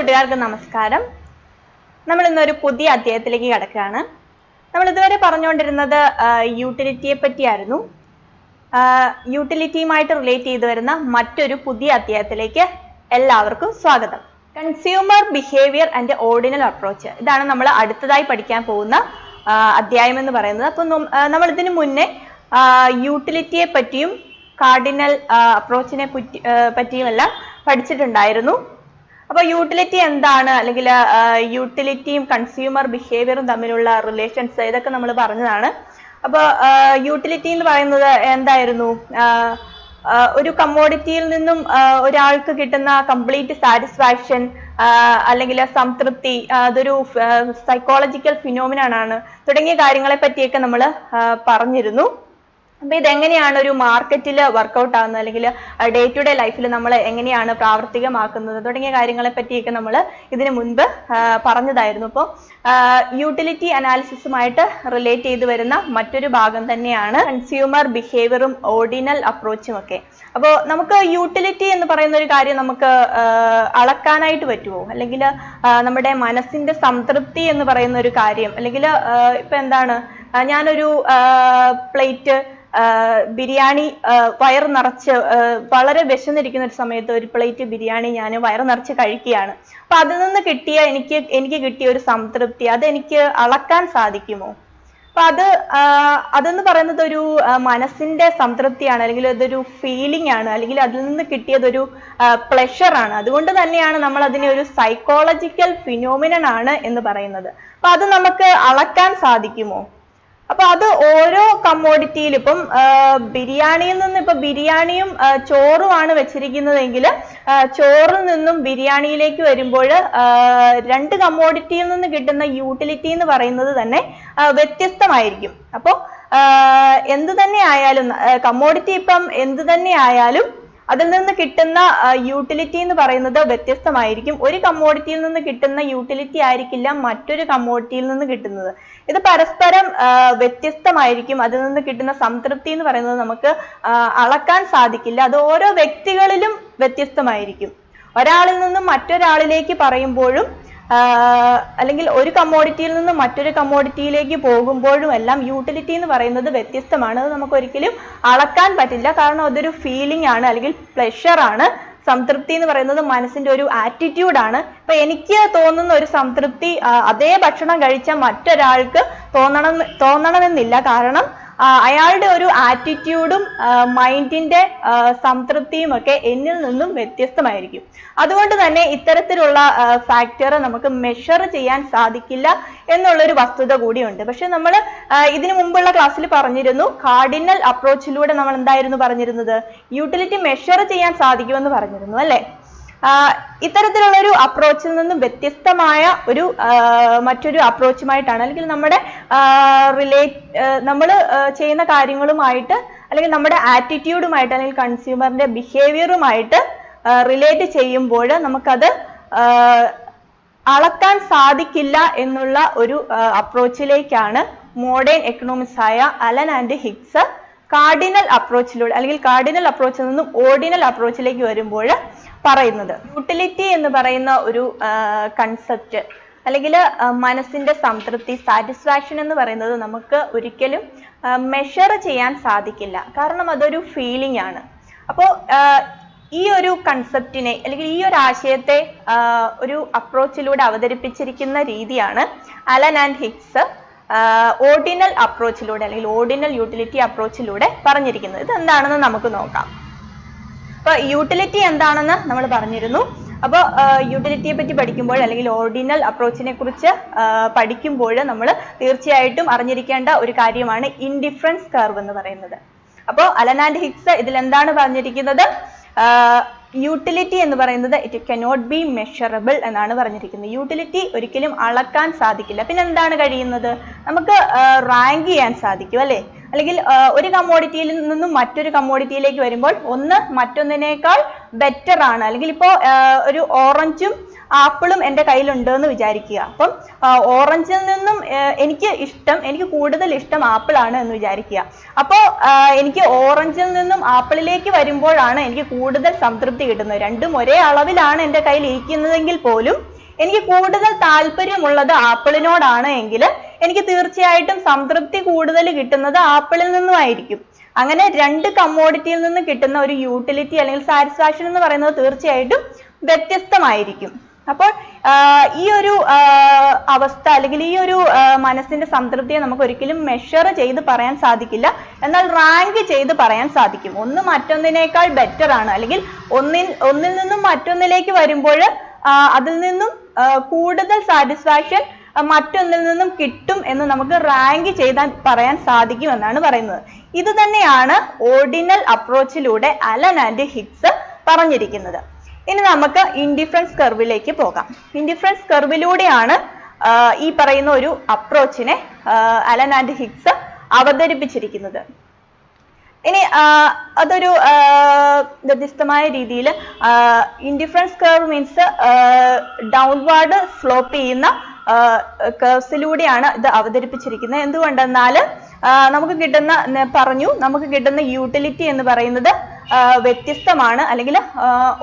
കൂട്ടുകാർക്ക് നമസ്കാരം. നമ്മൾ ഇന്നൊരു പുതിയ അധ്യായത്തിലേക്ക് കിടക്കുകയാണ്. നമ്മൾ ഇതുവരെ പറഞ്ഞുകൊണ്ടിരുന്നത് യൂട്ടിലിറ്റിയെ പറ്റിയായിരുന്നു. യൂട്ടിലിറ്റിയുമായിട്ട് റിലേറ്റ് ചെയ്തു വരുന്ന മറ്റൊരു പുതിയ അധ്യായത്തിലേക്ക് എല്ലാവർക്കും സ്വാഗതം. Consumer behaviour and ordinal approach ഇതാണ് നമ്മൾ അടുത്തതായി പഠിക്കാൻ പോകുന്ന അധ്യായം എന്ന് പറയുന്നത്. അപ്പം നമ്മൾ ഇതിനു മുന്നേ യൂട്ടിലിറ്റിയെ പറ്റിയും കാർഡിനൽ അപ്രോച്ചിനെ പറ്റി പറ്റിയുമെല്ലാം പഠിച്ചിട്ടുണ്ടായിരുന്നു. അപ്പോൾ യൂട്ടിലിറ്റി എന്താണ്? അല്ലെങ്കിൽ യൂട്ടിലിറ്റിയും കൺസ്യൂമർ ബിഹേവിയറും തമ്മിലുള്ള റിലേഷൻസ് ഇതൊക്കെ നമ്മൾ പറഞ്ഞതാണ്. അപ്പോൾ യൂട്ടിലിറ്റി എന്ന് പറയുന്നത് എന്തായിരുന്നു? ഒരു കമ്മോഡിറ്റിയിൽ നിന്നും ഒരാൾക്ക് കിട്ടുന്ന കംപ്ലീറ്റ് സാറ്റിസ്ഫാക്ഷൻ അല്ലെങ്കിൽ സംതൃപ്തി അതൊരു സൈക്കോളജിക്കൽ ഫിനോമിനാണ് തുടങ്ങിയ കാര്യങ്ങളെ പറ്റിയൊക്കെ നമ്മൾ പറഞ്ഞിരുന്നു. അപ്പൊ ഇതെങ്ങനെയാണ് ഒരു മാർക്കറ്റിൽ വർക്കൗട്ട് ആകുന്നത് അല്ലെങ്കിൽ ഡേ ടു ഡേ ലൈഫിൽ നമ്മൾ എങ്ങനെയാണ് പ്രാവർത്തികമാക്കുന്നത്? തുടങ്ങിയ കാര്യങ്ങളെ പറ്റിയൊക്കെ നമ്മൾ ഇതിനു മുൻപ് പറഞ്ഞതായിരുന്നു. അപ്പോൾ യൂട്ടിലിറ്റി അനാലിസിസുമായിട്ട് റിലേറ്റ് ചെയ്ത് വരുന്ന മറ്റൊരു ഭാഗം തന്നെയാണ് കൺസ്യൂമർ ബിഹേവിയറും ഓർഡിനൽ അപ്രോച്ചും ഒക്കെ. അപ്പോൾ നമുക്ക് യൂട്ടിലിറ്റി എന്ന് പറയുന്ന ഒരു കാര്യം നമുക്ക് അളക്കാനായിട്ട് പറ്റുമോ അല്ലെങ്കിൽ നമ്മുടെ മനസ്സിന്റെ സംതൃപ്തി എന്ന് പറയുന്ന ഒരു കാര്യം? അല്ലെങ്കിൽ ഇപ്പൊ എന്താണ്? ഞാനൊരു പ്ലേറ്റ് ബിരിയാണി ആ, വയറ് നിറച്ച് വളരെ വിശന്നിരിക്കുന്ന ഒരു സമയത്ത് ഒരു പ്ലേറ്റ് ബിരിയാണി ഞാൻ വയറ് നിറച്ച് കഴിക്കുകയാണ്. അപ്പൊ അതിൽ നിന്ന് കിട്ടിയ എനിക്ക് എനിക്ക് കിട്ടിയ ഒരു സംതൃപ്തി അത് എനിക്ക് അളക്കാൻ സാധിക്കുമോ? അപ്പൊ അത് അതെന്ന് പറയുന്നത് ഒരു മനസ്സിന്റെ സംതൃപ്തിയാണ് അല്ലെങ്കിൽ അതൊരു ഫീലിംഗ് ആണ് അല്ലെങ്കിൽ അതിൽ നിന്ന് കിട്ടിയതൊരു പ്ലഷർ ആണ്. അതുകൊണ്ട് തന്നെയാണ് നമ്മൾ അതിനെ ഒരു സൈക്കോളജിക്കൽ ഫിനോമിനൻ ആണ് എന്ന് പറയുന്നത്. അപ്പൊ അത് നമുക്ക് അളക്കാൻ സാധിക്കുമോ? അപ്പൊ അത് ഓരോ കമ്മോഡിറ്റിയിലും ഇപ്പം ബിരിയാണിയിൽ നിന്ന് ഇപ്പൊ ബിരിയാണിയും ചോറുമാണ് വെച്ചിരിക്കുന്നതെങ്കിൽ ചോറിൽ നിന്നും ബിരിയാണിയിലേക്ക് വരുമ്പോൾ രണ്ട് കമ്മോഡിറ്റിയിൽ നിന്ന് കിട്ടുന്ന യൂട്ടിലിറ്റി എന്ന് പറയുന്നത് തന്നെ വ്യത്യസ്തമായിരിക്കും. അപ്പോൾ എന്ത് തന്നെ ആയാലും കമ്മോഡിറ്റി ഇപ്പം എന്ത് തന്നെ ആയാലും അതിൽ നിന്ന് കിട്ടുന്ന യൂട്ടിലിറ്റി എന്ന് പറയുന്നത് വ്യത്യസ്തമായിരിക്കും. ഒരു കമ്മോഡിറ്റിയിൽ നിന്ന് കിട്ടുന്ന യൂട്ടിലിറ്റി ആയിരിക്കില്ല മറ്റൊരു കമ്മോഡിറ്റിയിൽ നിന്ന് കിട്ടുന്നത്. ഇത് പരസ്പരം വ്യത്യസ്തമായിരിക്കും. അതിൽ നിന്ന് കിട്ടുന്ന സംതൃപ്തി എന്ന് പറയുന്നത് നമുക്ക് അളക്കാൻ സാധിക്കില്ല. അത് ഓരോ വ്യക്തികളിലും വ്യത്യസ്തമായിരിക്കും. ഒരാളിൽ നിന്നും മറ്റൊരാളിലേക്ക് പറയുമ്പോഴും അല്ലെങ്കിൽ ഒരു കമ്മോഡിറ്റിയിൽ നിന്നും മറ്റൊരു കമ്മോഡിറ്റിയിലേക്ക് പോകുമ്പോഴും എല്ലാം യൂട്ടിലിറ്റി എന്ന് പറയുന്നത് വ്യത്യസ്തമാണ്. അത് നമുക്ക് ഒരിക്കലും അളക്കാൻ പറ്റില്ല. കാരണം അതൊരു ഫീലിംഗ് ആണ് അല്ലെങ്കിൽ പ്ലഷർ ആണ്. സംതൃപ്തി എന്ന് പറയുന്നത് മനസ്സിന്റെ ഒരു ആറ്റിറ്റ്യൂഡ് ആണ്. ഇപ്പൊ എനിക്ക് തോന്നുന്ന ഒരു സംതൃപ്തി അതേ ഭക്ഷണം കഴിച്ച മറ്റൊരാൾക്ക് തോന്നണം തോന്നണമെന്നില്ല. കാരണം അയാളുടെ ഒരു ആറ്റിറ്റ്യൂഡും മൈൻഡിന്റെ സംതൃപ്തിയും ഒക്കെ എന്നിൽ നിന്നും വ്യത്യസ്തമായിരിക്കും. അതുകൊണ്ട് തന്നെ ഇത്തരത്തിലുള്ള ഫാക്ടർ നമുക്ക് മെഷർ ചെയ്യാൻ സാധിക്കില്ല എന്നുള്ളൊരു വസ്തുത കൂടിയുണ്ട്. പക്ഷെ നമ്മൾ ഇതിനു മുമ്പുള്ള ക്ലാസ്സിൽ പറഞ്ഞിരുന്നു കാർഡിനൽ അപ്രോച്ചിലൂടെ നമ്മൾ എന്തായിരുന്നു പറഞ്ഞിരുന്നത്? യൂട്ടിലിറ്റി മെഷർ ചെയ്യാൻ സാധിക്കുമെന്ന് പറഞ്ഞിരുന്നു അല്ലേ? ഇത്തരത്തിലുള്ള ഒരു അപ്രോച്ചിൽ നിന്നും വ്യത്യസ്തമായ ഒരു മറ്റൊരു അപ്രോച്ചുമായിട്ടാണ് അല്ലെങ്കിൽ നമ്മുടെ റിലേറ്റ് നമ്മൾ ചെയ്യുന്ന കാര്യങ്ങളുമായിട്ട് അല്ലെങ്കിൽ നമ്മുടെ ആറ്റിറ്റ്യൂഡുമായിട്ട് അല്ലെങ്കിൽ കൺസ്യൂമറിന്റെ ബിഹേവിയറുമായിട്ട് റിലേറ്റ് ചെയ്യുമ്പോൾ നമുക്കത് അളക്കാൻ സാധിക്കില്ല എന്നുള്ള ഒരു അപ്രോച്ചിലേക്കാണ് മോഡേൺ എക്കണോമിക്സ് ആയ അലൻ ആൻഡ് ഹിഗ്സ് കാർഡിനൽ അപ്രോച്ചിലൂടെ അല്ലെങ്കിൽ കാർഡിനൽ അപ്രോച്ചിൽ നിന്നും ഓർഡിനൽ അപ്രോച്ചിലേക്ക് വരുമ്പോൾ പറയുന്നത്. യൂട്ടിലിറ്റി എന്ന് പറയുന്ന ഒരു കൺസെപ്റ്റ് അല്ലെങ്കിൽ മനസ്സിന്റെ സംതൃപ്തി സാറ്റിസ്ഫാക്ഷൻ എന്ന് പറയുന്നത് നമുക്ക് ഒരിക്കലും മെഷർ ചെയ്യാൻ സാധിക്കില്ല. കാരണം അതൊരു ഫീലിംഗ് ആണ്. അപ്പോൾ ഈ ഒരു കൺസെപ്റ്റിനെ അല്ലെങ്കിൽ ഈ ഒരു ആശയത്തെ ഒരു അപ്രോച്ചിലൂടെ അവതരിപ്പിച്ചിരിക്കുന്ന രീതിയാണ് അലൻ ആൻഡ് ഹിക്സ് ഓർഡിനൽ അപ്രോച്ചിലൂടെ അല്ലെങ്കിൽ ഓർഡിനൽ യൂട്ടിലിറ്റി അപ്രോച്ചിലൂടെ പറഞ്ഞിരിക്കുന്നത് ഇത് എന്താണെന്ന് നമുക്ക് നോക്കാം. അപ്പൊ യൂട്ടിലിറ്റി എന്താണെന്ന് നമ്മൾ പറഞ്ഞിരുന്നു. അപ്പോൾ യൂട്ടിലിറ്റിയെ പറ്റി പഠിക്കുമ്പോൾ അല്ലെങ്കിൽ ഓർഡിനൽ അപ്രോച്ചിനെ കുറിച്ച് പഠിക്കുമ്പോൾ നമ്മൾ തീർച്ചയായിട്ടും അറിഞ്ഞിരിക്കേണ്ട ഒരു കാര്യമാണ് ഇൻഡിഫറൻസ് കർവ് എന്ന് പറയുന്നത്. അപ്പോൾ അലൻ ആൻഡ് ഹിക്സ് ഇതിൽ എന്താണ് പറഞ്ഞിരിക്കുന്നത് യൂട്ടിലിറ്റി എന്ന് പറയുന്നത് ഇറ്റ് കനോട്ട് ബി മെഷറബിൾ എന്നാണ് പറഞ്ഞിരിക്കുന്നത്. യൂട്ടിലിറ്റി ഒരിക്കലും അളക്കാൻ സാധിക്കില്ല. പിന്നെ എന്താണ് കഴിയുന്നത്? നമുക്ക് റാങ്ക് ചെയ്യാൻ സാധിക്കും അല്ലേ? അല്ലെങ്കിൽ ഒരു കമ്മോഡിറ്റിയിൽ നിന്നും മറ്റൊരു കമ്മോഡിറ്റിയിലേക്ക് വരുമ്പോൾ ഒന്ന് മറ്റൊന്നിനേക്കാൾ ബെറ്റർ ആണ്. അല്ലെങ്കിൽ ഇപ്പോൾ ഒരു ഓറഞ്ചും ആപ്പിളും എന്റെ കയ്യിലുണ്ട് എന്ന് വിചാരിക്കുക. അപ്പം ഓറഞ്ചിൽ നിന്നും എനിക്ക് ഇഷ്ടം എനിക്ക് കൂടുതൽ ഇഷ്ടം ആപ്പിളാണ് എന്ന് വിചാരിക്കുക. അപ്പോൾ എനിക്ക് ഓറഞ്ചിൽ നിന്നും ആപ്പിളിലേക്ക് വരുമ്പോഴാണ് എനിക്ക് കൂടുതൽ സംതൃപ്തി കിട്ടുന്നത്. രണ്ടും ഒരേ അളവിലാണ് എന്റെ കയ്യിൽ ഇരിക്കുന്നതെങ്കിൽ പോലും എനിക്ക് കൂടുതൽ താല്പര്യമുള്ളത് ആപ്പിളിനോടാണ് എങ്കിൽ എനിക്ക് തീർച്ചയായിട്ടും സംതൃപ്തി കൂടുതൽ കിട്ടുന്നത് ആപ്പിളിൽ നിന്നുമായിരിക്കും. അങ്ങനെ രണ്ട് കമ്മോഡിറ്റിയിൽ നിന്ന് കിട്ടുന്ന ഒരു യൂട്ടിലിറ്റി അല്ലെങ്കിൽ സാറ്റിസ്ഫാക്ഷൻ എന്ന് പറയുന്നത് തീർച്ചയായിട്ടും വ്യത്യസ്തമായിരിക്കും. അപ്പോൾ ഈ ഒരു അവസ്ഥ അല്ലെങ്കിൽ ഈ ഒരു മനസ്സിന്റെ സംതൃപ്തിയെ നമുക്ക് ഒരിക്കലും മെഷർ ചെയ്ത് പറയാൻ സാധിക്കില്ല. എന്നാൽ റാങ്ക് ചെയ്ത് പറയാൻ സാധിക്കും. ഒന്ന് മറ്റൊന്നിനേക്കാൾ ബെറ്റർ ആണ്. അല്ലെങ്കിൽ ഒന്നിൽ ഒന്നിൽ നിന്നും മറ്റൊന്നിലേക്ക് വരുമ്പോൾ അതിൽ നിന്നും കൂടുതൽ സാറ്റിസ്ഫാക്ഷൻ മറ്റൊന്നിൽ നിന്നും കിട്ടും എന്ന് നമുക്ക് റാങ്ക് ചെയ്താൽ പറയാൻ സാധിക്കും എന്നാണ് പറയുന്നത്. ഇത് തന്നെയാണ് ഓർഡിനൽ അപ്രോച്ചിലൂടെ അലൻ ആൻഡ് ഹിക്സ് പറഞ്ഞിരിക്കുന്നത്. ഇനി നമുക്ക് ഇൻഡിഫറൻസ് കർവിലേക്ക് പോകാം. ഇൻഡിഫറൻസ് കർവിലൂടെയാണ് ഈ പറയുന്ന ഒരു അപ്രോച്ചിനെ അലൻ ആൻഡ് ഹിക്സ് അവതരിപ്പിച്ചിരിക്കുന്നത്. ഇനി അതൊരു വ്യത്യസ്തമായ രീതിയിൽ indifference curve means downward slope ചെയ്യുന്ന കേഴ്സിലൂടെയാണ് ഇത് അവതരിപ്പിച്ചിരിക്കുന്നത്. എന്തുകൊണ്ടെന്നാൽ നമുക്ക് കിട്ടുന്ന പറഞ്ഞു നമുക്ക് കിട്ടുന്ന യൂട്ടിലിറ്റി എന്ന് പറയുന്നത് വ്യത്യസ്തമാണ്. അല്ലെങ്കിൽ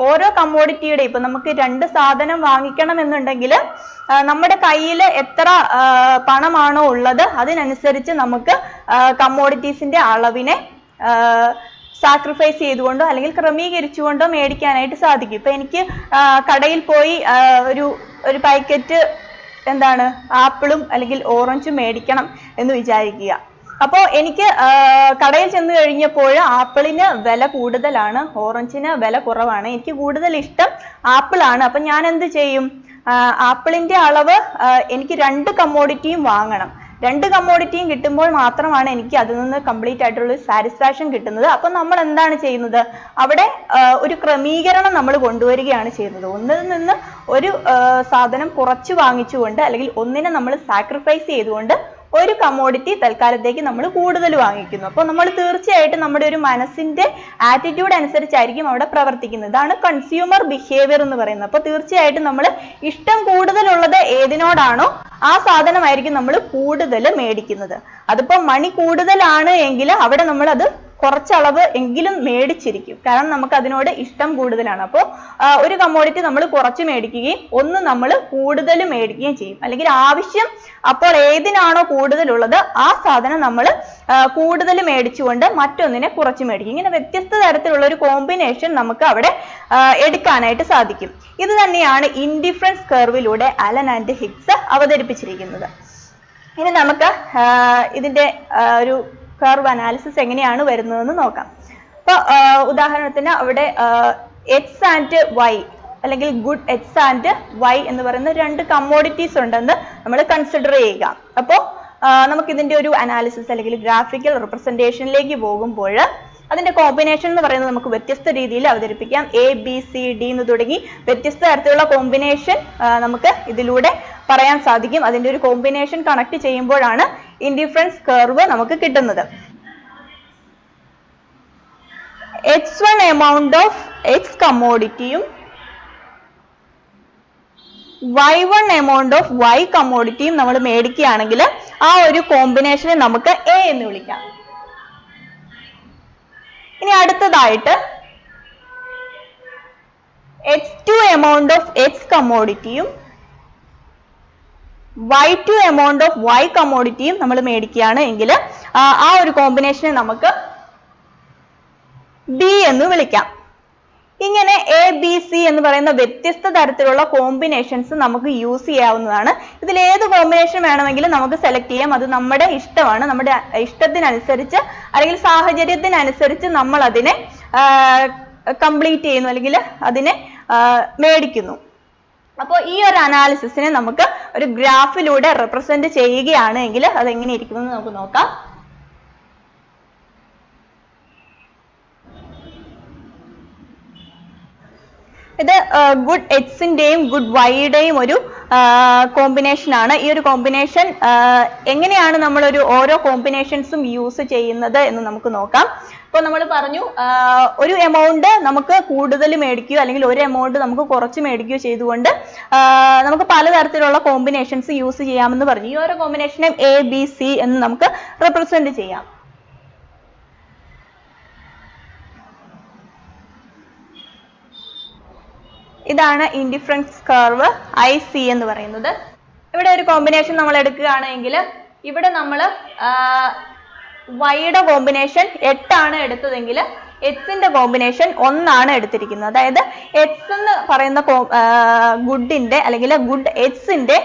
ഓരോ കമ്മോഡിറ്റിയുടെ ഇപ്പൊ നമുക്ക് രണ്ട് സാധനം വാങ്ങിക്കണം എന്നുണ്ടെങ്കിൽ നമ്മുടെ കയ്യിൽ എത്ര പണമാണോ ഉള്ളത് അതിനനുസരിച്ച് നമുക്ക് കമ്മോഡിറ്റീസിന്റെ അളവിനെ സാക്രിഫൈസ് ചെയ്തുകൊണ്ടോ അല്ലെങ്കിൽ ക്രമീകരിച്ചുകൊണ്ടോ മേടിക്കാനായിട്ട് സാധിക്കും. ഇപ്പൊ എനിക്ക് കടയിൽ പോയി ഒരു ഒരു പാക്കറ്റ് എന്താണ്? ആപ്പിളും അല്ലെങ്കിൽ ഓറഞ്ചും മേടിക്കണം എന്ന് വിചാരിക്കുക. അപ്പോൾ എനിക്ക് കടയിൽ ചെന്ന് കഴിഞ്ഞപ്പോൾ ആപ്പിളിന് വില കൂടുതലാണ് ഓറഞ്ചിന് വില കുറവാണ്. എനിക്ക് കൂടുതൽ ഇഷ്ടം ആപ്പിളാണ്. അപ്പൊ ഞാൻ എന്ത് ചെയ്യും? ആപ്പിളിന്റെ അളവ് എനിക്ക് രണ്ട് കമ്മോഡിറ്റിയും വാങ്ങണം. രണ്ട് കമ്മോഡിറ്റിയും കിട്ടുമ്പോൾ മാത്രമാണ് എനിക്ക് അതിൽ നിന്ന് കംപ്ലീറ്റ് ആയിട്ടുള്ള സാറ്റിസ്ഫാക്ഷൻ കിട്ടുന്നത്. അപ്പൊ നമ്മൾ എന്താണ് ചെയ്യുന്നത്? അവിടെ ഒരു ക്രമീകരണം നമ്മൾ കൊണ്ടുവരികയാണ് ചെയ്യുന്നത്. ഒന്നിൽ നിന്ന് ഒരു സാധനം കുറച്ച് വാങ്ങിച്ചുകൊണ്ട് അല്ലെങ്കിൽ ഒന്നിനെ നമ്മൾ സാക്രിഫൈസ് ചെയ്തുകൊണ്ട് ഒരു കമോഡിറ്റി തൽക്കാലത്തേക്ക് നമ്മൾ കൂടുതൽ വാങ്ങിക്കുന്നു. അപ്പോൾ നമ്മൾ തീർച്ചയായിട്ടും നമ്മുടെ ഒരു മനസ്സിന്റെ ആറ്റിറ്റ്യൂഡ് അനുസരിച്ചായിരിക്കും അവിടെ പ്രവർത്തിക്കുന്നത്. ഇതാണ് കൺസ്യൂമർ ബിഹേവിയർ എന്ന് പറയുന്നത്. അപ്പോൾ തീർച്ചയായിട്ടും നമ്മൾ ഇഷ്ടം കൂടുതലുള്ളത് ഏതിനോടാണോ ആ സാധനമായിരിക്കും നമ്മൾ കൂടുതൽ മേടിക്കുന്നത്. അതിപ്പോ മണി കൂടുതലാണ് എങ്കിൽ അവിടെ നമ്മൾ അത് കുറച്ചളവ് എങ്കിലും മേടിച്ചിരിക്കും. കാരണം നമുക്ക് അതിനോട് ഇഷ്ടം കൂടുതലാണ്. അപ്പോൾ ഒരു കമ്മോഡിറ്റി നമ്മൾ കുറച്ച് മേടിക്കുകയും ഒന്ന് നമ്മൾ കൂടുതൽ മേടിക്കുകയും ചെയ്യും. അല്ലെങ്കിൽ ആവശ്യം അപ്പോൾ ഏതിനാണോ കൂടുതലുള്ളത് ആ സാധനം നമ്മൾ കൂടുതൽ മേടിച്ചുകൊണ്ട് മറ്റൊന്നിനെ കുറച്ച് മേടിക്കും. ഇങ്ങനെ വ്യത്യസ്ത തരത്തിലുള്ള ഒരു കോമ്പിനേഷൻ നമുക്ക് അവിടെ എടുക്കാനായിട്ട് സാധിക്കും. ഇത് തന്നെയാണ് ഇൻഡിഫറൻസ് കർവിലൂടെ അലൻ ആൻഡ് ഹിക്സ് അവതരിപ്പിച്ചിരിക്കുന്നത്. ഇനി നമുക്ക് ഇതിന്റെ ഒരു കർവ് അനാലിസിസ് എങ്ങനെയാണ് വരുന്നതെന്ന് നോക്കാം. അപ്പൊ ആ, ഉദാഹരണത്തിന് അവിടെ എക്സ് ആൻഡ് വൈ അല്ലെങ്കിൽ ഗുഡ് എക്സ് ആൻഡ് വൈ എന്ന് പറയുന്ന രണ്ട് കമ്മോഡിറ്റീസ് ഉണ്ടെന്ന് നമ്മൾ കൺസിഡർ ചെയ്യുക. അപ്പോൾ നമുക്ക് ഇതിന്റെ ഒരു അനാലിസിസ് അല്ലെങ്കിൽ ഗ്രാഫിക്കൽ റിപ്രസെന്റേഷനിലേക്ക് പോകുമ്പോൾ അതിന്റെ കോമ്പിനേഷൻ എന്ന് പറയുന്നത് നമുക്ക് വ്യത്യസ്ത രീതിയിൽ അവതരിപ്പിക്കാം. എ ബി സി ഡി എന്ന് തുടങ്ങി വ്യത്യസ്ത തരത്തിലുള്ള കോമ്പിനേഷൻ നമുക്ക് ഇതിലൂടെ പറയാൻ സാധിക്കും. അതിന്റെ ഒരു കോമ്പിനേഷൻ കണക്ട് ചെയ്യുമ്പോഴാണ് ഇൻഡിഫറൻസ് കർവ് നമുക്ക് കിട്ടുന്നത്. X one amount of X കമ്മോഡിറ്റിയും Y one amount of Y കമ്മോഡിറ്റിയും നമ്മൾ മേടിക്കുകയാണെങ്കിൽ ആ ഒരു കോമ്പിനേഷനെ നമുക്ക് എ എന്ന് വിളിക്കാം. ഇനി അടുത്തതായിട്ട് X two amount of X കമ്മോഡിറ്റിയും Y two amount of Y കമോഡിറ്റിയും നമ്മൾ മേടിക്കുകയാണ് എങ്കിൽ ആ ഒരു കോമ്പിനേഷനെ നമുക്ക് ബി എന്ന് വിളിക്കാം. ഇങ്ങനെ എ ബി സി എന്ന് പറയുന്ന വ്യത്യസ്ത തരത്തിലുള്ള കോമ്പിനേഷൻസ് നമുക്ക് യൂസ് ചെയ്യാവുന്നതാണ്. ഇതിൽ ഏത് കോമ്പിനേഷൻ വേണമെങ്കിലും നമുക്ക് സെലക്ട് ചെയ്യാം. അത് നമ്മുടെ ഇഷ്ടമാണ്. നമ്മുടെ ഇഷ്ടത്തിനനുസരിച്ച് അല്ലെങ്കിൽ സാഹചര്യത്തിനനുസരിച്ച് നമ്മൾ അതിനെ കംപ്ലീറ്റ് ചെയ്യുന്നു അല്ലെങ്കിൽ അതിനെ മേടിക്കുന്നു. അപ്പോൾ ഈ ഒരു അനാലിസിസിനെ നമുക്ക് ഒരു ഗ്രാഫിലൂടെ റെപ്രസെന്റ് ചെയ്യുകയാണ് എങ്കിൽ അത് എങ്ങനെ ഇരിക്കുമെന്ന് നമുക്ക് നോക്കാം. ഇത് ഗുഡ് എക്സിന്റെയും ഗുഡ് വൈയുടെയും ഒരു കോമ്പിനേഷൻ ആണ്. ഈ ഒരു കോമ്പിനേഷൻ എങ്ങനെയാണ് നമ്മൾ ഒരു ഓരോ കോമ്പിനേഷൻസും യൂസ് ചെയ്യുന്നത് എന്ന് നമുക്ക് നോക്കാം. അപ്പോൾ നമ്മൾ പറഞ്ഞു ഒരു എമൗണ്ട് നമുക്ക് കൂടുതൽ മേടിക്കുകയോ അല്ലെങ്കിൽ ഒരു എമൗണ്ട് നമുക്ക് കുറച്ച് മേടിക്കുകയോ ചെയ്തുകൊണ്ട് നമുക്ക് പലതരത്തിലുള്ള കോമ്പിനേഷൻസ് യൂസ് ചെയ്യാമെന്ന് പറഞ്ഞു. ഈ ഓരോ കോമ്പിനേഷനെയും എ ബി സി എന്ന് നമുക്ക് റെപ്രസെന്റ് ചെയ്യാം. ഇതാണ് ഇൻഡിഫറൻസ് കർവ് ഐ സി എന്ന് പറയുന്നത്. ഇവിടെ ഒരു കോമ്പിനേഷൻ നമ്മൾ എടുക്കുകയാണെങ്കിൽ ഇവിടെ നമ്മൾ വൈയുടെ കോമ്പിനേഷൻ എട്ടാണ് എടുത്തതെങ്കിൽ എക്സിന്റെ കോമ്പിനേഷൻ ഒന്നാണ് എടുത്തിരിക്കുന്നത്. അതായത് എക്സ് എന്ന് പറയുന്ന ഗുഡിന്റെ അല്ലെങ്കിൽ ഗുഡ് എക്സിന്റെ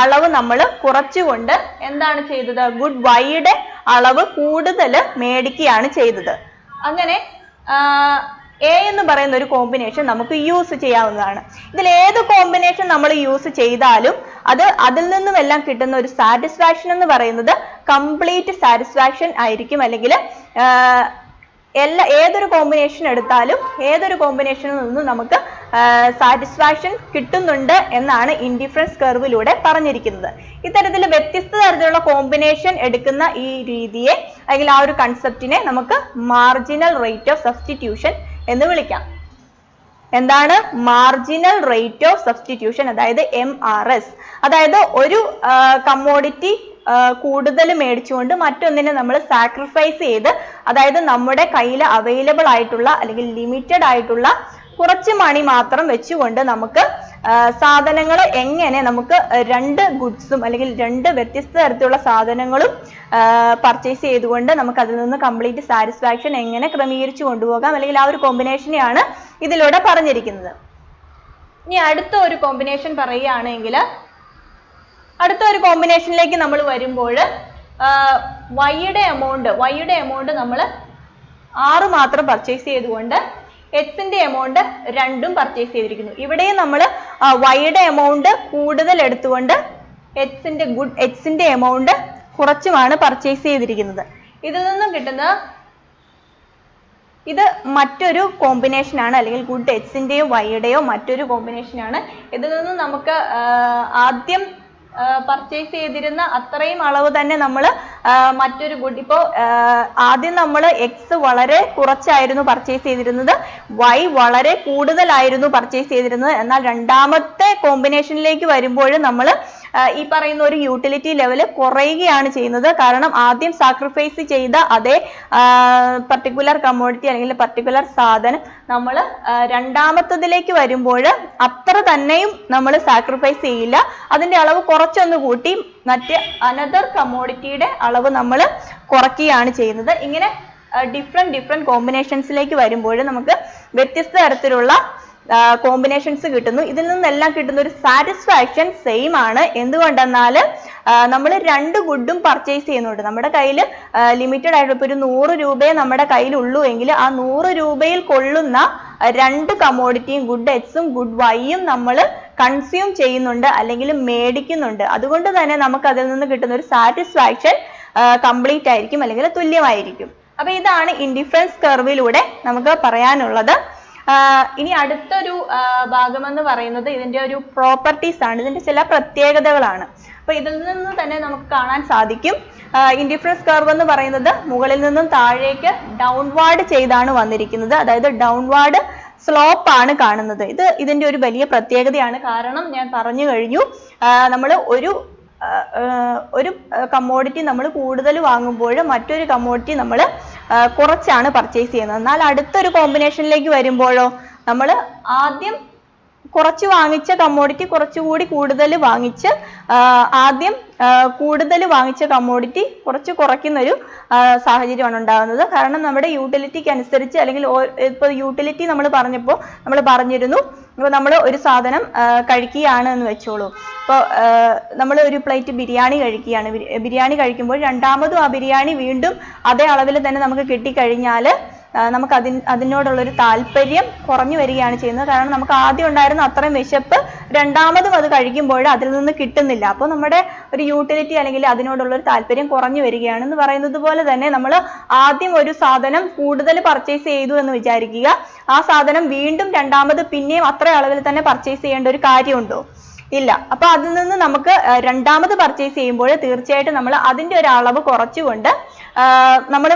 അളവ് നമ്മൾ കുറച്ചുകൊണ്ട് എന്താണ് ചെയ്തത്? ഗുഡ് വൈയുടെ അളവ് കൂടുതൽ മേടിക്കുകയാണ് ചെയ്തത്. അങ്ങനെ എ എന്ന് പറയുന്ന ഒരു കോമ്പിനേഷൻ നമുക്ക് യൂസ് ചെയ്യാവുന്നതാണ്. ഇതിൽ ഏത് കോമ്പിനേഷൻ നമ്മൾ യൂസ് ചെയ്താലും അത് അതിൽ നിന്നും എല്ലാം കിട്ടുന്ന ഒരു സാറ്റിസ്ഫാക്ഷൻ എന്ന് പറയുന്നത് കംപ്ലീറ്റ് സാറ്റിസ്ഫാക്ഷൻ ആയിരിക്കും. അല്ലെങ്കിൽ എല്ലാ ഏതൊരു കോമ്പിനേഷൻ എടുത്താലും ഏതൊരു കോമ്പിനേഷനിൽ നിന്നും നമുക്ക് സാറ്റിസ്ഫാക്ഷൻ കിട്ടുന്നുണ്ട് എന്നാണ് ഇൻഡിഫറൻസ് കർവിലൂടെ പറഞ്ഞിരിക്കുന്നത്. ഇത്തരത്തിൽ വ്യത്യസ്ത തരത്തിലുള്ള കോമ്പിനേഷൻ എടുക്കുന്ന ഈ രീതിയെ അല്ലെങ്കിൽ ആ ഒരു കൺസെപ്റ്റിനെ നമുക്ക് മാർജിനൽ റേറ്റ് ഓഫ് സബ്സ്റ്റിറ്റ്യൂഷൻ എന്ന് വിളിക്കാം. എന്താണ്? മാർജിനൽ റേറ്റ് ഓഫ് സബ്സ്റ്റിറ്റ്യൂഷൻ അതായത് എം ആർ എസ് അതായത് ഒരു കമ്മോഡിറ്റി കൂടുതൽ മേടിച്ചുകൊണ്ട് മറ്റൊന്നിനെ നമ്മൾ സാക്രിഫൈസ് ചെയ്ത് അതായത് നമ്മുടെ കയ്യിൽ അവൈലബിൾ ആയിട്ടുള്ള അല്ലെങ്കിൽ ലിമിറ്റഡ് ആയിട്ടുള്ള കുറച്ച് മണി മാത്രം വെച്ചുകൊണ്ട് നമുക്ക് സാധനങ്ങൾ എങ്ങനെ നമുക്ക് രണ്ട് ഗുഡ്സും അല്ലെങ്കിൽ രണ്ട് വ്യത്യസ്ത തരത്തിലുള്ള സാധനങ്ങളും പർച്ചേസ് ചെയ്തുകൊണ്ട് നമുക്ക് അതിൽ നിന്ന് കംപ്ലീറ്റ് സാറ്റിസ്ഫാക്ഷൻ എങ്ങനെ ക്രമീകരിച്ചു കൊണ്ടുപോകാം അല്ലെങ്കിൽ ആ ഒരു കോമ്പിനേഷനെയാണ് ഇതിലൂടെ പറഞ്ഞിരിക്കുന്നത്. ഇനി അടുത്ത ഒരു കോമ്പിനേഷൻ പറയുകയാണെങ്കിൽ അടുത്ത ഒരു കോമ്പിനേഷനിലേക്ക് നമ്മൾ വരുമ്പോൾ വൈയുടെ എമൗണ്ട് വൈയുടെ എമൗണ്ട് നമ്മൾ ആറ് മാത്രം പർച്ചേസ് ചെയ്തുകൊണ്ട് എക്സിന്റെ എമൗണ്ട് രണ്ടും പർച്ചേസ് ചെയ്തിരിക്കുന്നു. ഇവിടെയും നമ്മൾ വൈയുടെ എമൗണ്ട് കൂടുതൽ എടുത്തുകൊണ്ട് എക്സിന്റെ ഗുഡ് എക്സിന്റെ എമൗണ്ട് കുറച്ചുമാണ് പർച്ചേസ് ചെയ്തിരിക്കുന്നത്. ഇതിൽ നിന്നും കിട്ടുന്ന ഇത് മറ്റൊരു കോമ്പിനേഷൻ ആണ്. അല്ലെങ്കിൽ ഗുഡ് എക്സിന്റെയോ വൈയുടെയോ മറ്റൊരു കോമ്പിനേഷൻ ആണ്. ഇതിൽ നിന്ന് നമുക്ക് ആദ്യം പർച്ചേസ് ചെയ്തിരുന്ന അത്രയും അളവ് തന്നെ നമ്മൾ മറ്റൊരു ഗുഡ് ഇപ്പോൾ ആദ്യം നമ്മൾ എക്സ് വളരെ കുറച്ചായിരുന്നു പർച്ചേസ് ചെയ്തിരുന്നത്. വൈ വളരെ കൂടുതലായിരുന്നു പർച്ചേസ് ചെയ്തിരുന്നത്. എന്നാൽ രണ്ടാമത്തെ കോമ്പിനേഷനിലേക്ക് വരുമ്പോൾ നമ്മൾ ഈ പറയുന്ന ഒരു യൂട്ടിലിറ്റി ലെവൽ കുറയുകയാണ് ചെയ്യുന്നത്. കാരണം ആദ്യം സാക്രിഫൈസ് ചെയ്ത അതേ പർട്ടിക്കുലർ കമ്മോഡിറ്റി അല്ലെങ്കിൽ പർട്ടിക്കുലർ സാധനം നമ്മൾ രണ്ടാമത്തതിലേക്ക് വരുമ്പോൾ അത്ര തന്നെയും നമ്മൾ സാക്രിഫൈസ് ചെയ്യില്ല. അതിന്റെ അളവ് കുറച്ചൊന്ന് കൂട്ടി മറ്റ് അനദർ കമോഡിറ്റിയുടെ അളവ് നമ്മൾ കുറയ്ക്കുകയാണ് ചെയ്യുന്നത്. ഇങ്ങനെ ഡിഫറെന്റ് ഡിഫറെന്റ് കോമ്പിനേഷൻസിലേക്ക് വരുമ്പോൾ നമുക്ക് വ്യത്യസ്ത തരത്തിലുള്ള കോമ്പിനേഷൻസ് കിട്ടുന്നു. ഇതിൽ നിന്നെല്ലാം കിട്ടുന്ന ഒരു സാറ്റിസ്ഫാക്ഷൻ സെയിം ആണ്. എന്തുകൊണ്ടെന്നാൽ നമ്മൾ രണ്ട് ഗുഡും പർച്ചേസ് ചെയ്യുന്നുണ്ട്. നമ്മുടെ കയ്യിൽ ലിമിറ്റഡ് ആയിട്ട് ഒരു നൂറ് രൂപയെ നമ്മുടെ കയ്യിലുള്ളൂ എങ്കിൽ ആ നൂറ് രൂപയിൽ കൊള്ളുന്ന രണ്ട് കമോഡിറ്റിയും ഗുഡ് എക്സും ഗുഡ് വൈയും നമ്മൾ കൺസ്യൂം ചെയ്യുന്നുണ്ട് അല്ലെങ്കിൽ മേടിക്കുന്നുണ്ട്. അതുകൊണ്ട് തന്നെ നമുക്ക് അതിൽ നിന്ന് കിട്ടുന്ന ഒരു സാറ്റിസ്ഫാക്ഷൻ കംപ്ലീറ്റ് ആയിരിക്കും അല്ലെങ്കിൽ തുല്യമായിരിക്കും. അപ്പൊ ഇതാണ് ഇൻഡിഫറൻസ് കർവിലൂടെ നമുക്ക് പറയാനുള്ളത്. ഇനി അടുത്തൊരു ഭാഗം എന്ന് പറയുന്നത് ഇതിന്റെ ഒരു പ്രോപ്പർട്ടീസ് ആണ്. ഇതിന്റെ ചില പ്രത്യേകതകളാണ്. അപ്പൊ ഇതിൽ നിന്ന് തന്നെ നമുക്ക് കാണാൻ സാധിക്കും. ഇൻഡിഫറൻസ് കർവ് എന്ന് പറയുന്നത് മുകളിൽ നിന്നും താഴേക്ക് ഡൗൺവാർഡ് ചെയ്താണ് വന്നിരിക്കുന്നത്. അതായത് ഡൗൺവാർഡ് സ്ലോപ്പ് ആണ് കാണുന്നത്. ഇത് ഇതിന്റെ ഒരു വലിയ പ്രത്യേകതയാണ്. കാരണം ഞാൻ പറഞ്ഞു കഴിഞ്ഞു നമ്മൾ ഒരു ഒരു കമ്മോഡിറ്റി നമ്മൾ കൂടുതൽ വാങ്ങുമ്പോൾ മറ്റൊരു കമ്മോഡിറ്റി നമ്മൾ കുറച്ചാണ് പർച്ചേസ് ചെയ്യുന്നത്. എന്നാൽ അടുത്തൊരു കോമ്പിനേഷനിലേക്ക് വരുമ്പോഴോ നമ്മൾ ആദ്യം കുറച്ച് വാങ്ങിച്ച കമ്മോഡിറ്റി കുറച്ചുകൂടി കൂടുതൽ വാങ്ങിച്ച് ആദ്യം കൂടുതൽ വാങ്ങിച്ച കമ്മോഡിറ്റി കുറച്ച് കുറയ്ക്കുന്ന ഒരു സാഹചര്യമാണ് ഉണ്ടാകുന്നത്. കാരണം നമ്മുടെ യൂട്ടിലിറ്റിക്ക് അനുസരിച്ച് അല്ലെങ്കിൽ ഇപ്പോൾ യൂട്ടിലിറ്റി നമ്മൾ പറഞ്ഞപ്പോൾ നമ്മൾ പറഞ്ഞിരുന്നു ഇപ്പോൾ നമ്മൾ ഒരു സാധനം കഴിക്കുകയാണ് എന്ന് വെച്ചോളൂ. ഇപ്പോൾ നമ്മൾ ഒരു പ്ലേറ്റ് ബിരിയാണി കഴിക്കുകയാണ്. ബിരിയാണി കഴിക്കുമ്പോൾ രണ്ടാമതും ആ ബിരിയാണി വീണ്ടും അതേ അളവിൽ തന്നെ നമുക്ക് കിട്ടിക്കഴിഞ്ഞാൽ നമുക്ക് അതിന് അതിനോടുള്ള ഒരു താല്പര്യം കുറഞ്ഞു വരികയാണ് ചെയ്യുന്നത്. കാരണം നമുക്ക് ആദ്യം ഉണ്ടായിരുന്ന അത്രയും വിശപ്പ് രണ്ടാമതും അത് കഴിക്കുമ്പോൾ അതിൽ നിന്ന് കിട്ടുന്നില്ല. അപ്പോൾ നമ്മുടെ ഒരു യൂട്ടിലിറ്റി അല്ലെങ്കിൽ അതിനോടുള്ള ഒരു താല്പര്യം കുറഞ്ഞു വരികയാണ് എന്ന് പറയുന്നത് പോലെ തന്നെ നമ്മൾ ആദ്യം ഒരു സാധനം കൂടുതൽ പർച്ചേസ് ചെയ്തു എന്ന് വിചാരിക്കുക. ആ സാധനം വീണ്ടും രണ്ടാമത് പിന്നെയും അത്ര അളവിൽ തന്നെ പർച്ചേസ് ചെയ്യേണ്ട ഒരു കാര്യമുണ്ടോ? ഇല്ല. അപ്പൊ അതിൽ നിന്ന് നമുക്ക് രണ്ടാമത് പർച്ചേസ് ചെയ്യുമ്പോൾ തീർച്ചയായിട്ടും നമ്മൾ അതിന്റെ ഒരു അളവ് കുറച്ചുകൊണ്ട് നമ്മൾ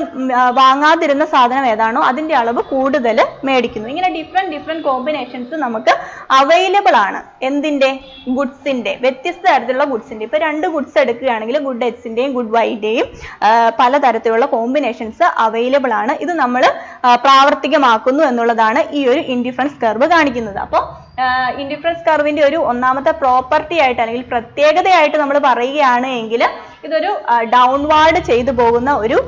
വാങ്ങാതിരുന്ന സാധനം ഏതാണോ അതിന്റെ അളവ് കൂടുതൽ മേടിക്കുന്നു. ഇങ്ങനെ ഡിഫറെന്റ് ഡിഫറെന്റ് കോമ്പിനേഷൻസ് നമുക്ക് അവൈലബിൾ ആണ്. എന്തിന്റെ ഗുഡ്സിന്റെ വ്യത്യസ്ത തരത്തിലുള്ള ഗുഡ്സിന്റെ ഇപ്പൊ രണ്ട് ഗുഡ്സ് എടുക്കുകയാണെങ്കിൽ ഗുഡ് എക്സിന്റെയും ഗുഡ് വൈയുടെയും പലതരത്തിലുള്ള കോമ്പിനേഷൻസ് അവൈലബിൾ ആണ്. ഇത് നമ്മൾ പ്രാവർത്തികമാക്കുന്നു എന്നുള്ളതാണ് ഈ ഒരു ഇൻഡിഫറൻസ് കർവ് കാണിക്കുന്നത്. അപ്പോൾ ഇൻഡിഫറൻസ് കർവിന്റെ ഒരു ഒന്നാമത്തെ പ്രോപ്പർട്ടി ആയിട്ട് അല്ലെങ്കിൽ പ്രത്യേകതയായിട്ട് നമ്മൾ പറയുകയാണ് എങ്കിൽ ഇതൊരു ഡൗൺവാർഡ് ചെയ്തു പോകുന്ന ഒരു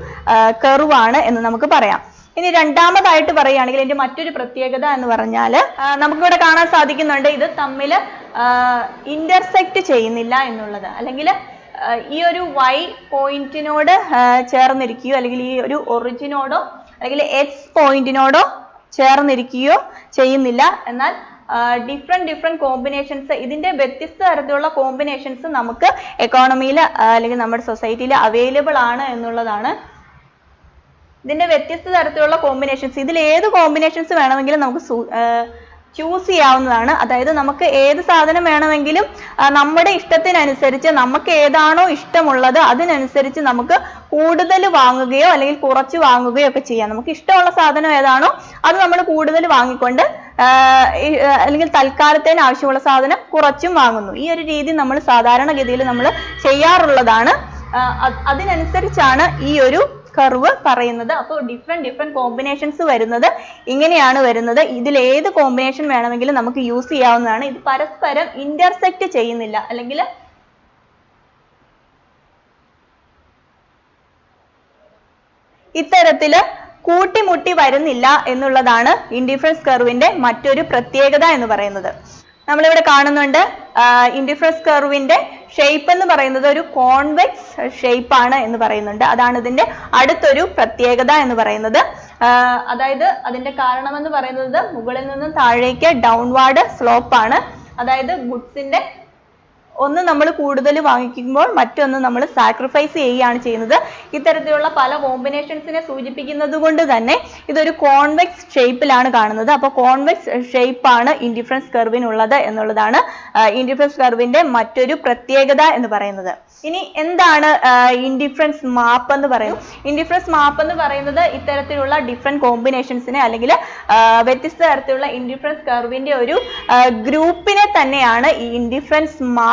കർവ് ആണ് എന്ന് നമുക്ക് പറയാം. ഇനി രണ്ടാമതായിട്ട് പറയുകയാണെങ്കിൽ ഇതിന്റെ മറ്റൊരു പ്രത്യേകത എന്ന് പറഞ്ഞാൽ നമുക്കിവിടെ കാണാൻ സാധിക്കുന്നുണ്ട് ഇത് തമ്മിൽ ഇന്റർസെക്റ്റ് ചെയ്യുന്നില്ല എന്നുള്ളത്. അല്ലെങ്കിൽ ഈ ഒരു വൈ പോയിന്റിനോട് ചേർന്നിരിക്കുകയോ അല്ലെങ്കിൽ ഈ ഒരു ഒറിജിനോടോ അല്ലെങ്കിൽ എക്സ് പോയിന്റിനോടോ ചേർന്നിരിക്കുകയോ ചെയ്യുന്നില്ല. എന്നാൽ ഡിഫറെന്റ് ഡിഫറെന്റ് കോമ്പിനേഷൻസ് ഇതിന്റെ വ്യത്യസ്ത തരത്തിലുള്ള കോമ്പിനേഷൻസ് നമുക്ക് എക്കോണമിയിൽ അല്ലെങ്കിൽ നമ്മുടെ സൊസൈറ്റിയിൽ അവൈലബിൾ ആണ് എന്നുള്ളതാണ്. ഇതിന്റെ വ്യത്യസ്ത തരത്തിലുള്ള കോമ്പിനേഷൻസ് ഇതിൽ ഏത് കോമ്പിനേഷൻസ് വേണമെങ്കിലും നമുക്ക് ചൂസ് ചെയ്യാവുന്നതാണ്. അതായത് നമുക്ക് ഏത് സാധനം വേണമെങ്കിലും നമ്മുടെ ഇഷ്ടത്തിനനുസരിച്ച് നമുക്ക് ഏതാണോ ഇഷ്ടമുള്ളത് അതിനനുസരിച്ച് നമുക്ക് കൂടുതൽ വാങ്ങുകയോ അല്ലെങ്കിൽ കുറച്ച് വാങ്ങുകയോ ഒക്കെ ചെയ്യാം. നമുക്ക് ഇഷ്ടമുള്ള സാധനം ഏതാണോ അത് നമ്മൾ കൂടുതൽ വാങ്ങിക്കൊണ്ട് അല്ലെങ്കിൽ തൽക്കാലത്തേന് ആവശ്യമുള്ള സാധനം കുറച്ചും വാങ്ങുന്നു. ഈ ഒരു രീതി നമ്മൾ സാധാരണഗതിയിൽ നമ്മൾ ചെയ്യാറുള്ളതാണ്. അതിനനുസരിച്ചാണ് ഈ ഒരു കർവ് പറയുന്നത്. അപ്പോൾ ഡിഫറെന്റ് ഡിഫറെന്റ് കോമ്പിനേഷൻസ് വരുന്നത്. ഇങ്ങനെയാണ് വരുന്നത്. ഇതിൽ ഏത് കോമ്പിനേഷൻ വേണമെങ്കിലും നമുക്ക് യൂസ് ചെയ്യാവുന്നതാണ്. ഇത് പരസ്പരം ഇന്റർസെക്റ്റ് ചെയ്യുന്നില്ല. അല്ലെങ്കിൽ ഇത്തരത്തിൽ കൂട്ടിമുട്ടി വരുന്നില്ല എന്നുള്ളതാണ് ഇൻഡിഫറൻസ് കർവിന്റെ മറ്റൊരു പ്രത്യേകത എന്ന് പറയുന്നത്. നമ്മളിവിടെ കാണുന്നുണ്ട് ഇൻഡിഫറൻസ് കർവിന്റെ ഷേപ്പ് എന്ന് പറയുന്നത് ഒരു കോൺവെക്സ് ഷേപ്പ് ആണ് എന്ന് പറയുന്നുണ്ട്. അതാണ് ഇതിന്റെ അടുത്തൊരു പ്രത്യേകത എന്ന് പറയുന്നത്. അതായത് അതിന്റെ കാരണം എന്ന് പറയുന്നത് മുകളിൽ നിന്ന് താഴേക്ക് ഡൗൺവാർഡ് സ്ലോപ്പ് ആണ്. അതായത് ഗുഡ്സിന്റെ ഒന്ന് നമ്മൾ കൂടുതൽ വാങ്ങിക്കുമ്പോൾ മറ്റൊന്ന് നമ്മൾ സാക്രിഫൈസ് ചെയ്യുകയാണ് ചെയ്യുന്നത്. ഇത്തരത്തിലുള്ള പല കോമ്പിനേഷൻസിനെ സൂചിപ്പിക്കുന്നത് കൊണ്ട് തന്നെ ഇതൊരു കോൺവെക്സ് ഷേപ്പിലാണ് കാണുന്നത്. അപ്പോൾ കോൺവെക്സ് ഷേപ്പ് ആണ് ഇൻഡിഫറൻസ് കർവിനുള്ളത് എന്നുള്ളതാണ് ഇൻഡിഫറൻസ് കർവിന്റെ മറ്റൊരു പ്രത്യേകത എന്ന് പറയുന്നത്. ഇനി എന്താണ് ഇൻഡിഫറൻസ് മാപ്പ് എന്ന് പറയുന്നത്? ഇൻഡിഫറൻസ് മാപ്പ് എന്ന് പറയുന്നത് ഇത്തരത്തിലുള്ള ഡിഫറെന്റ് കോമ്പിനേഷൻസിനെ അല്ലെങ്കിൽ വ്യത്യസ്ത തരത്തിലുള്ള ഇൻഡിഫറൻസ് കർവിന്റെ ഒരു ഗ്രൂപ്പിനെ തന്നെയാണ് ഈ ഇൻഡിഫറൻസ് മാപ്പ്